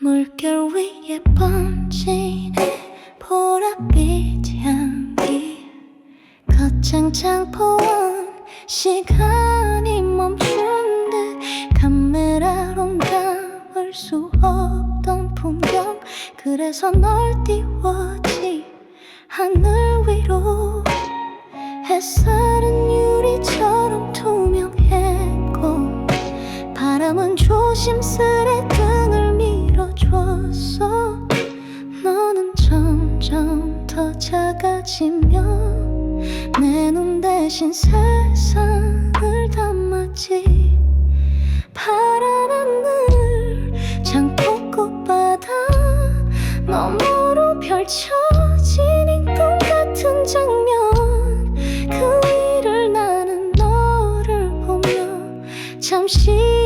물결 위에 번지는 보랏빛 향기. 거창 창 포원 시간이 멈춘 듯 카메라론 담을 수 없던 풍경. 그래서 널 띄웠지 하늘 위로. 햇살은 유리처럼 투명했고 바람은 조심스레 등 을 밀어줬어 너는 점점 더 작아지며 내 눈 대신 세상을 담았지. 파란 하늘 장폭꽃 바다 너머로 펼쳐지는 꿈 같은 장면. 그 위를 나는 너를 보며 잠시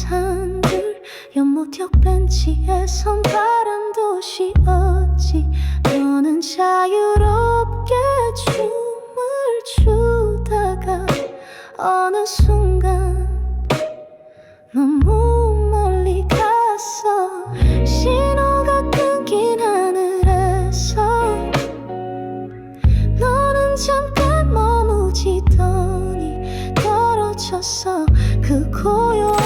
산들 연못역 벤치에선 바람도 쉬었지 너는 자유롭게 춤을 추다가 어느 순간 너무 멀리 갔어. 신호가 끊긴 하늘에서 너는 잠깐 머무지더니 떨어졌어. 그 고요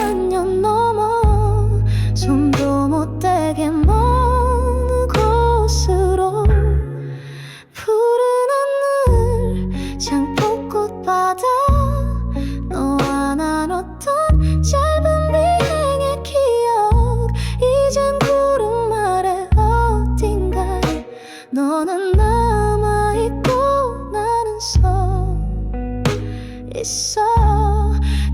너는 남아있고 나는 서 있어.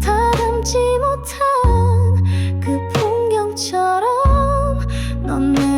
다 담지 못한 그 풍경처럼 넌내